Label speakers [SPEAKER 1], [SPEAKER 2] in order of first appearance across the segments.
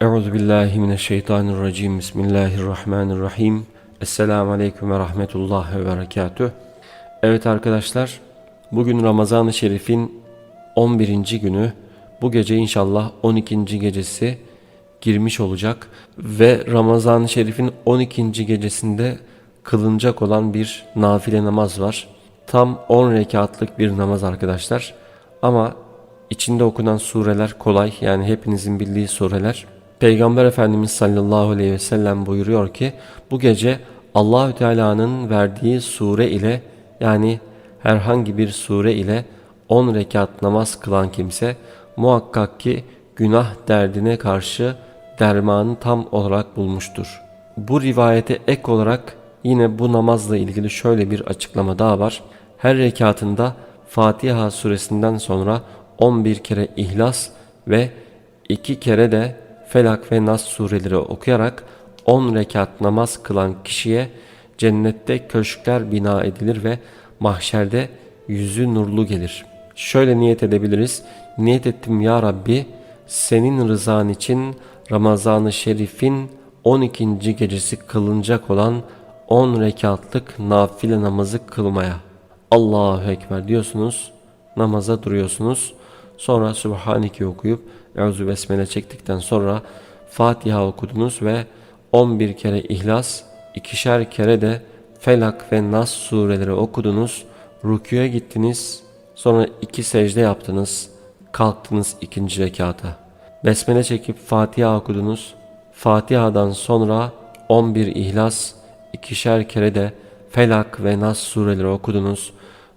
[SPEAKER 1] Euzu billahi mineşşeytanirracim. Bismillahirrahmanirrahim. Esselamu aleyküm ve rahmetullah ve berekatüh. Evet arkadaşlar, bugün Ramazan-ı Şerif'in 11. günü. Bu gece inşallah 12. gecesi girmiş olacak ve Ramazan-ı Şerif'in 12. gecesinde kılınacak olan bir nafile namaz var. Tam 10 rekatlık bir namaz arkadaşlar. Ama içinde okunan sureler kolay yani hepinizin bildiği sureler. Peygamber Efendimiz sallallahu aleyhi ve sellem buyuruyor ki bu gece Allahü Teala'nın verdiği sure ile yani herhangi bir sure ile 10 rekat namaz kılan kimse muhakkak ki günah derdine karşı dermanı tam olarak bulmuştur. Bu rivayete ek olarak yine bu namazla ilgili şöyle bir açıklama daha var. Her rekatında Fatiha suresinden sonra 11 kere İhlas ve 2 kere de Felak ve Nas sureleri okuyarak 10 rekat namaz kılan kişiye cennette köşkler bina edilir ve mahşerde yüzü nurlu gelir. Şöyle niyet edebiliriz. Niyet ettim ya Rabbi senin rızan için Ramazan-ı Şerif'in 12. gecesi kılınacak olan 10 rekatlık nafile namazı kılmaya. Allahu Ekber diyorsunuz. Namaza duruyorsunuz. Sonra Sübhaneke okuyup Euzu Besmele çektikten sonra Fatiha okudunuz ve 11 kere İhlas, ikişer kere de Felak ve Nas sureleri okudunuz. Rüküye gittiniz. Sonra iki secde yaptınız. Kalktınız ikinci rekata. Besmele çekip Fatiha okudunuz. Fatiha'dan sonra 11 İhlas, ikişer kere de Felak ve Nas sureleri okudunuz.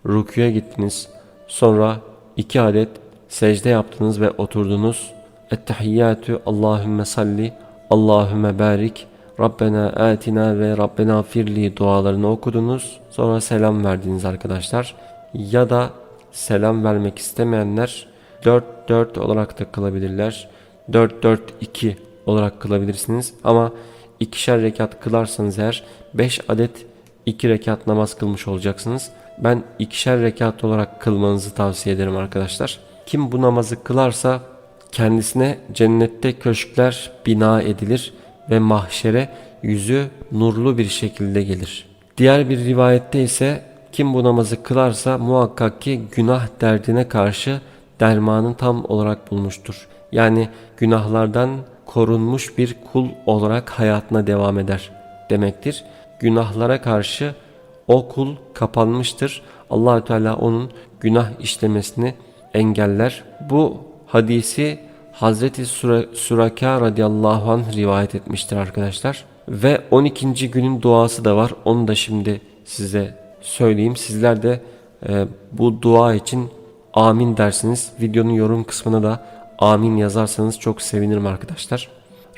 [SPEAKER 1] Rüküye gittiniz. Sonra iki adet secde yaptınız ve oturdunuz. Ettehiyyatü Allahümme salli, Allahümme barik, Rabbena atina ve Rabbena firli dualarını okudunuz. Sonra selam verdiniz arkadaşlar. Ya da selam vermek istemeyenler 4-4 olarak da kılabilirler. 4-4-2 olarak kılabilirsiniz. Ama ikişer rekat kılarsanız eğer 5 adet 2 rekat namaz kılmış olacaksınız. Ben ikişer rekat olarak kılmanızı tavsiye ederim arkadaşlar. Kim bu namazı kılarsa kendisine cennette köşkler bina edilir ve mahşere yüzü nurlu bir şekilde gelir. Diğer bir rivayette ise kim bu namazı kılarsa muhakkak ki günah derdine karşı dermanı tam olarak bulmuştur. Yani günahlardan korunmuş bir kul olarak hayatına devam eder demektir. Günahlara karşı o kul kapanmıştır. Allahü Teala onun günah işlemesini engeller. Bu hadisi Hazreti Suraka radıyallahu anh rivayet etmiştir arkadaşlar. Ve 12. günün duası da var. Onu da şimdi size söyleyeyim. Sizler de e, bu dua için amin dersiniz. Videonun yorum kısmına da amin yazarsanız çok sevinirim arkadaşlar.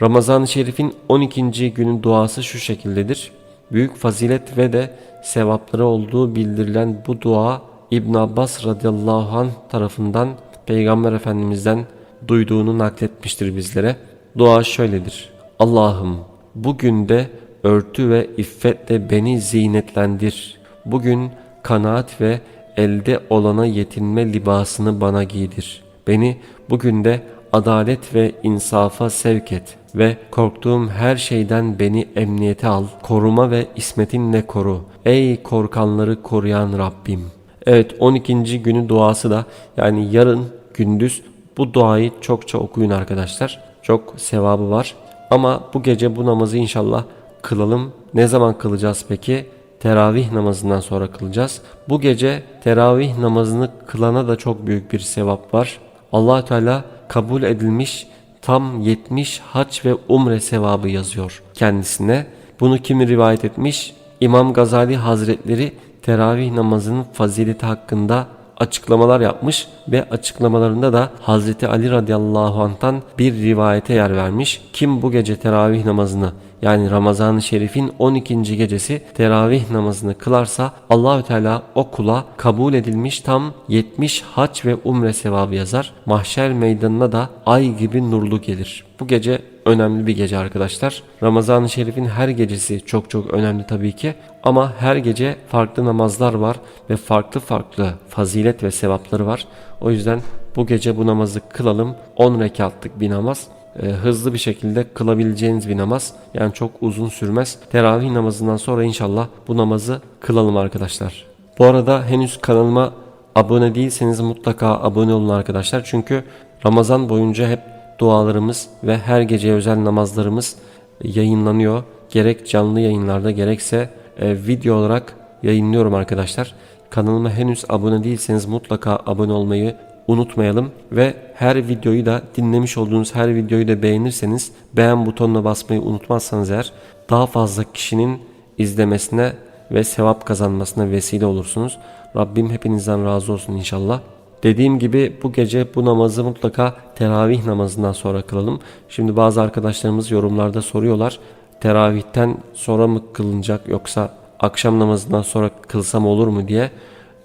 [SPEAKER 1] Ramazan-ı Şerif'in 12. günün duası şu şekildedir. Büyük fazilet ve de sevapları olduğu bildirilen bu dua İbn Abbas radıyallahu anh tarafından Peygamber Efendimiz'den duyduğunu nakletmiştir bizlere. Dua şöyledir. Allah'ım bugün de örtü ve iffetle beni zinetlendir. Bugün kanaat ve elde olana yetinme libasını bana giydir. Beni bugün de adalet ve insafa sevk et ve korktuğum her şeyden beni emniyete al. Koruma ve ismetinle koru. Ey korkanları koruyan Rabbim. Evet 12. günü duası da yani yarın gündüz bu duayı çokça okuyun arkadaşlar. Çok sevabı var. Ama bu gece bu namazı inşallah kılalım. Ne zaman kılacağız peki? Teravih namazından sonra kılacağız. Bu gece teravih namazını kılana da çok büyük bir sevap var. allah Teala kabul edilmiş tam 70 haç ve umre sevabı yazıyor kendisine. Bunu kim rivayet etmiş? İmam Gazali Hazretleri teravih namazının fazileti hakkında açıklamalar yapmış ve açıklamalarında da Hazreti Ali radıyallahu anh'tan bir rivayete yer vermiş. Kim bu gece teravih namazını yani Ramazan-ı Şerif'in 12. gecesi teravih namazını kılarsa Allahü Teala o kula kabul edilmiş tam 70 hac ve umre sevabı yazar. Mahşer meydanına da ay gibi nurlu gelir. Bu gece önemli bir gece arkadaşlar. Ramazan-ı Şerif'in her gecesi çok çok önemli tabii ki. Ama her gece farklı namazlar var ve farklı farklı fazilet ve sevapları var. O yüzden bu gece bu namazı kılalım. 10 rekatlık bir namaz e, hızlı bir şekilde kılabileceğiniz bir namaz. Yani çok uzun sürmez. Teravih namazından sonra inşallah bu namazı kılalım arkadaşlar. Bu arada henüz kanalıma abone değilseniz mutlaka abone olun arkadaşlar. Çünkü Ramazan boyunca hep dualarımız ve her gece özel namazlarımız yayınlanıyor. Gerek canlı yayınlarda gerekse e, video olarak yayınlıyorum arkadaşlar. Kanalıma henüz abone değilseniz mutlaka abone olmayı unutmayalım ve her videoyu da dinlemiş olduğunuz her videoyu da beğenirseniz beğen butonuna basmayı unutmazsanız eğer daha fazla kişinin izlemesine ve sevap kazanmasına vesile olursunuz. Rabbim hepinizden razı olsun inşallah. Dediğim gibi bu gece bu namazı mutlaka teravih namazından sonra kılalım. Şimdi bazı arkadaşlarımız yorumlarda soruyorlar. Teravihten sonra mı kılınacak yoksa akşam namazından sonra kılsam olur mu diye.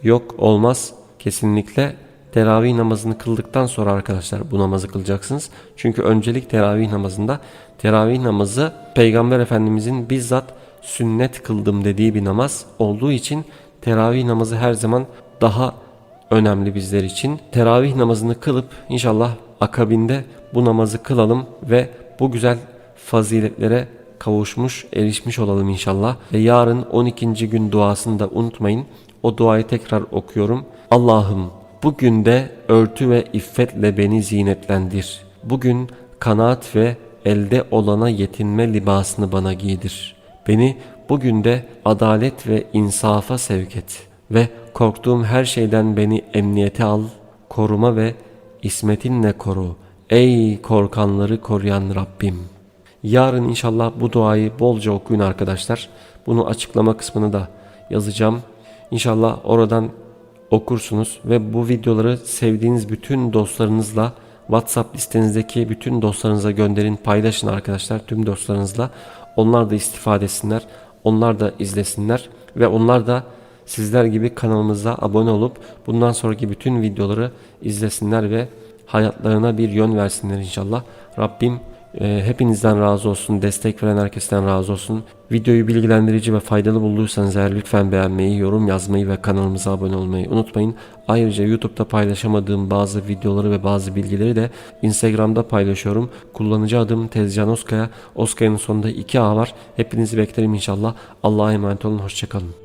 [SPEAKER 1] Yok olmaz kesinlikle. Teravih namazını kıldıktan sonra arkadaşlar bu namazı kılacaksınız. Çünkü öncelik teravih namazında teravih namazı Peygamber Efendimizin bizzat sünnet kıldım dediği bir namaz olduğu için teravih namazı her zaman daha önemli bizler için. Teravih namazını kılıp inşallah akabinde bu namazı kılalım ve bu güzel faziletlere kavuşmuş, erişmiş olalım inşallah. Ve yarın 12. gün duasını da unutmayın. O duayı tekrar okuyorum. Allah'ım bugün de örtü ve iffetle beni zinetlendir. Bugün kanaat ve elde olana yetinme libasını bana giydir. Beni bugün de adalet ve insafa sevk et ve korktuğum her şeyden beni emniyete al, koruma ve ismetinle koru. Ey korkanları koruyan Rabbim. Yarın inşallah bu duayı bolca okuyun arkadaşlar. Bunu açıklama kısmını da yazacağım. İnşallah oradan okursunuz ve bu videoları sevdiğiniz bütün dostlarınızla WhatsApp listenizdeki bütün dostlarınıza gönderin, paylaşın arkadaşlar tüm dostlarınızla. Onlar da istifade etsinler, onlar da izlesinler ve onlar da sizler gibi kanalımıza abone olup bundan sonraki bütün videoları izlesinler ve hayatlarına bir yön versinler inşallah. Rabbim hepinizden razı olsun, destek veren herkesten razı olsun. Videoyu bilgilendirici ve faydalı bulduysanız eğer lütfen beğenmeyi, yorum yazmayı ve kanalımıza abone olmayı unutmayın. Ayrıca YouTube'da paylaşamadığım bazı videoları ve bazı bilgileri de Instagram'da paylaşıyorum. Kullanıcı adım Tezcan Oskaya. Oskaya'nın sonunda 2A var. Hepinizi beklerim inşallah. Allah'a emanet olun. Hoşçakalın.